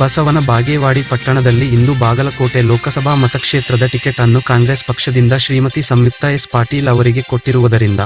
ಬಸವನ ಬಾಗೇವಾಡಿ ಪಟ್ಟಣದಲ್ಲಿ ಇಂದು ಬಾಗಲಕೋಟೆ ಲೋಕಸಭಾ ಮತಕ್ಷೇತ್ರದ ಟಿಕೆಟ್ ಅನ್ನು ಕಾಂಗ್ರೆಸ್ ಪಕ್ಷದಿಂದ ಶ್ರೀಮತಿ ಸಂಯುಕ್ತ ಎಸ್ ಪಾಟೀಲ್ ಅವರಿಗೆ ಕೊಟ್ಟಿರುವುದರಿಂದ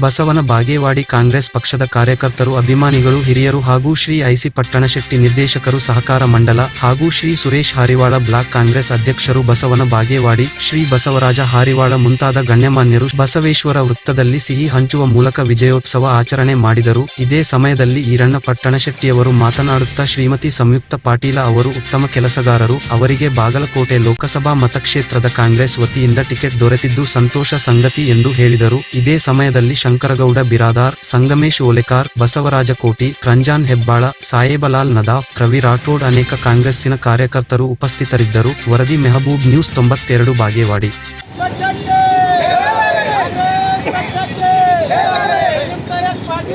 ಬಸವನ ಬಾಗೇವಾಡಿ ಕಾಂಗ್ರೆಸ್ ಪಕ್ಷದ ಕಾರ್ಯಕರ್ತರು, ಅಭಿಮಾನಿಗಳು, ಹಿರಿಯರು ಹಾಗೂ ಶ್ರೀ ಐಸಿ ಪಟ್ಟಣಶೆಟ್ಟಿ ನಿರ್ದೇಶಕರು ಸಹಕಾರ ಮಂಡಲ ಹಾಗೂ ಶ್ರೀ ಸುರೇಶ್ ಹಾರಿವಾಳ ಬ್ಲಾಕ್ ಕಾಂಗ್ರೆಸ್ ಅಧ್ಯಕ್ಷರು ಬಸವನ ಬಾಗೇವಾಡಿ, ಶ್ರೀ ಬಸವರಾಜ ಹಾರಿವಾಳ ಮುಂತಾದ ಗಣ್ಯಮಾನ್ಯರು ಬಸವೇಶ್ವರ ವೃತ್ತದಲ್ಲಿ ಸಿಹಿ ಹಂಚುವ ಮೂಲಕ ವಿಜಯೋತ್ಸವ ಆಚರಣೆ ಮಾಡಿದರು. ಇದೇ ಸಮಯದಲ್ಲಿ ಈರಣ್ಣ ಪಟ್ಟಣಶೆಟ್ಟಿಯವರು ಮಾತನಾಡುತ್ತಾ ಶ್ರೀಮತಿ ಸಂಯುಕ್ತ ಪಾಟೀಲ ಅವರು ಉತ್ತಮ ಕೆಲಸಗಾರರು, ಅವರಿಗೆ ಬಾಗಲಕೋಟೆ ಲೋಕಸಭಾ ಮತಕ್ಷೇತ್ರದ ಕಾಂಗ್ರೆಸ್ ವತಿಯಿಂದ ಟಿಕೆಟ್ ದೊರೆತಿದ್ದು ಸಂತೋಷ ಸಂಗತಿ ಎಂದು ಹೇಳಿದರು. ಇದೇ ಸಮಯದಲ್ಲಿ ಶಂಕರಗೌಡ, ಬಿರಾದಾರ್, ಸಂಗಮೇಶ್ ಓಲೆಕಾರ್ ಬಸವರಾಜ ಕೋಟಿ ರಂಜಾನ್ ಹೆಬ್ಬಾಳ, ಸಾಯೇಬಲಾಲ್ ನದಾಫ್ ರವಿ ರಾಠೋಡ್ ಅನೇಕ ಕಾಂಗ್ರೆಸ್ಸಿನ ಕಾರ್ಯಕರ್ತರು ಉಪಸ್ಥಿತರಿದ್ದರು. ವರದಿ ಮೆಹಬೂಬ್ ನ್ಯೂಸ್ ತೊಂಬತ್ತೆರಡು, ಬಾಗೇವಾಡಿ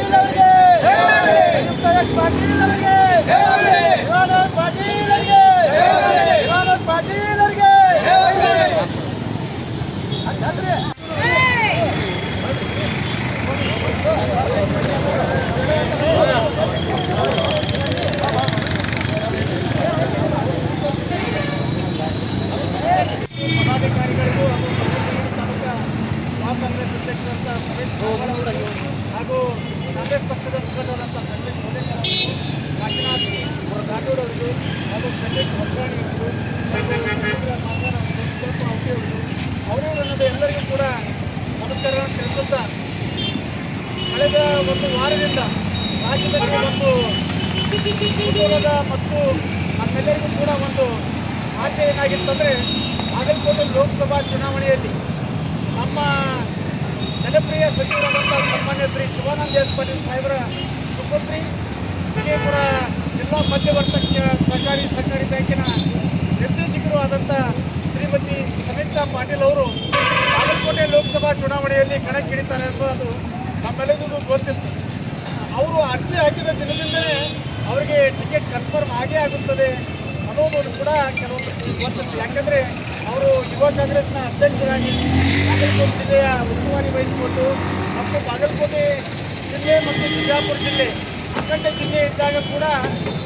ಅವರಿಗೆ ಸಂಯುಕ್ತ ಎಸ್ ಪಾಟೀಲ್ ಅವರಿಗೆ ಶಿವಾನಂದ ಪಾಟೀಲ್ ಅವರಿಗೆ ಶಿವಾನಂದ ಪಾಟೀಲ್ ಅವರಿಗೆ ಛತ್ರಿ ಪದಾಧಿಕಾರಿಗಳಿಗೂ ಹಾಗೂ ತಾಲೂಕಾ ಬ್ಲಾಕ್ ಕಾಂಗ್ರೆಸ್ ಅಧ್ಯಕ್ಷರಂತ ಸುರೇಶ್ ಬಾಬುರವರು ಹಾಗೂ ಕಾಂಗ್ರೆಸ್ ಪಕ್ಷದ ಮುಖಂಡರಾದಂಥ ಕೋಲೇಕರ್ ಅವರು ಕಾಶಿನಾಥ್ ರಾಠೋಡ್ ಅವರಿಗೂ ಹಾಗೂ ಸಂಜಯ್ ಹೊಸರಾಣಿ ಅವರಿಗೂ ಅವರು ನನ್ನದು ಎಲ್ಲರಿಗೂ ಕೂಡ ನಮಸ್ಕಾರಗಳನ್ನು ತಿಳಿಸುತ್ತಾ ಕಳೆದ ಒಂದು ವಾರದಿಂದ ರಾಜ್ಯದಲ್ಲಿ ಒಂದು ಕುತೂಹಲದ ಮತ್ತು ನಮ್ಮೆಲ್ಲರಿಗೂ ಕೂಡ ಒಂದು ಆಶೆ ಏನಾಗಿತ್ತಂದರೆ ಬಾಗಲಕೋಟೆ ಲೋಕಸಭಾ ಚುನಾವಣೆಯಲ್ಲಿ ನಮ್ಮ ಜನಪ್ರಿಯ ಸಚಿವರಾದಂಥ ಸನ್ಮಾನ್ಯ ಶ್ರೀ ಶಿವಾನಂದ ಪಾಟೀಲ್ ಸಾಹೇಬರ ಸುಪುತ್ರಿ, ವಿಜಯಪುರ ಜಿಲ್ಲಾ ಮಧ್ಯವರ್ತಕ ಸಹಕಾರಿ ಸಹಕಾರಿ ಬ್ಯಾಂಕಿನ ನಿರ್ದೇಶಕರು ಆದಂಥ ಶ್ರೀಮತಿ ಸಮಿತಾ ಪಾಟೀಲ್ ಅವರು ಬಾಗಲಕೋಟೆ ಲೋಕಸಭಾ ಚುನಾವಣೆಯಲ್ಲಿ ಕಣಕ್ಕಿಳಿತಾರೆ ಅನ್ನೋದು ನಮ್ಮೆಲ್ಲರಿಗೂ ಗೊತ್ತಿತ್ತು ಅವರು ಅರ್ಜಿ ಹಾಕಿದ ದಿನದಿಂದಲೇ ಅವರಿಗೆ ಟಿಕೆಟ್ ಕನ್ಫರ್ಮ್ ಆಗೇ ಆಗುತ್ತದೆ ಅನ್ನೋದು ಕೂಡ ಕೆಲವೊಂದು ಗೊತ್ತಿತ್ತು ಯಾಕಂದರೆ ಅವರು ಯುವ ಕಾಂಗ್ರೆಸ್ನ ಅಧ್ಯಕ್ಷರಾಗಿ ಬಾಗಲಕೋಟೆ ಜಿಲ್ಲೆಯ ಉಸ್ತುವಾರಿ ವಹಿಸಿಕೊಂಡು ಮತ್ತು ಬಾಗಲಕೋಟೆ ಜಿಲ್ಲೆ ಮತ್ತು ಬಿಜಾಪುರ ಜಿಲ್ಲೆ, ಅಖಂಡ ಜಿಲ್ಲೆ ಇದ್ದಾಗ ಕೂಡ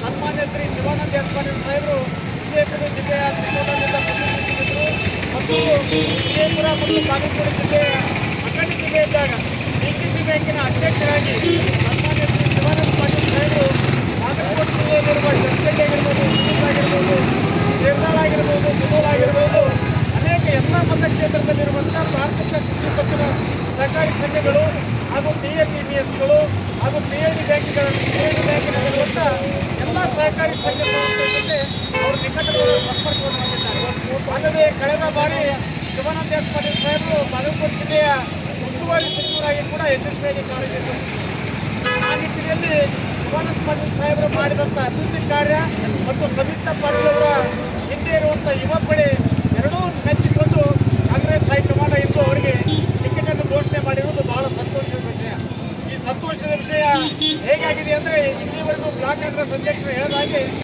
ಸನ್ಮಾನ್ಯ ಶ್ರೀ ಶಿವಾನಂದ ಪಾಟೀಲ್ ಸಾಹೇಬರು ವಿಜಯಪುರ ಜಿಲ್ಲೆಯ ತ್ರಿಕೋಟದಿಂದ ಪ್ರತಿನಿಧಿಸಿದ್ರು ಮತ್ತು ವಿಜಯಪುರ ಮತ್ತು ಬಾಗಲಕೋಟೆ ಜಿಲ್ಲೆಯ ಅಖಂಡ ಜಿಲ್ಲೆ ಇದ್ದಾಗ ಡಿಸಿಸಿ ಬ್ಯಾಂಕಿನ ಅಧ್ಯಕ್ಷರಾಗಿ ಸನ್ಮಾನ್ಯ ಶ್ರೀ ಶಿವಾನಂದ ಪಾಟೀಲ್ ಸಾಹೇಬರು ಬಾಗಲಕೋಟೆ ಜಿಲ್ಲೆಯಲ್ಲಿರುವ ಜರ್ಗಡ್ಡೆ ಆಗಿರ್ಬೋದು ಆಗಿರ್ಬೋದು ದೇವದಾಳ ಆಗಿರ್ಬೋದು ಮುದೋಳ ಆಗಿರ್ಬೋದು ಎಲ್ಲ ಮತಕ್ಷೇತ್ರದಲ್ಲಿರುವಂಥ ಪ್ರಾಥಮಿಕ ಕೃಷಿ ಪತ್ತಿನ ಸಹಕಾರಿ ಸಂಘಗಳು ಹಾಗೂ ಪಿ ಎಲ್ ಇ ಬಿ ಎಸ್ಗಳು ಹಾಗೂ ಪಿ ಎಲ್ ಡಿ ಬ್ಯಾಂಕ್ಗಳ ಪಿ ಎಲ್ ಡಿ ಬ್ಯಾಂಕಿನಲ್ಲಿರುವಂಥ ಎಲ್ಲ ಸಹಕಾರಿ ಸಂಘಗಳ ಜೊತೆ ಅವರು ನಿಕಟವಾದ ಸಂಪರ್ಕವನ್ನು ಹೊಂದಿದ್ದಾರೆ. ಅಲ್ಲದೆ ಕಳೆದ ಬಾರಿ ಶಿವಾನಂದ ಪಾಟೀಲ್ ಸಾಹೇಬರು ಬಾಗಲಕೋಟೆ ಜಿಲ್ಲೆಯ ಉಸ್ತುವಾರಿ ಸಚಿವರಾಗಿ ಕೂಡ ಯಶಸ್ವಿಯಾಗಿ ಕಾರ್ಯನಿರ್ವಹಿಸಿದ್ದಾರೆ. ಆ ನಿಟ್ಟಿನಲ್ಲಿ ಶಿವಾನಂದ ಪಾಟೀಲ್ ಸಾಹೇಬರು ಮಾಡಿದಂಥ ಅಭಿವೃದ್ಧಿ ಕಾರ್ಯ ಮತ್ತು ಸವಿತಾ ಪಾಟೀಲ್ ಅವರ ಹೇಗಾಗಿದೆ ಅಂದ್ರೆ ಇಲ್ಲಿವರೆಗೂ ಬ್ಲಾಕ್ ಕಾಂಗ್ರೆಸ್ ಸಬ್ಜೆಕ್ಟ್ ಹೇಳಿದ ಹಾಗೆ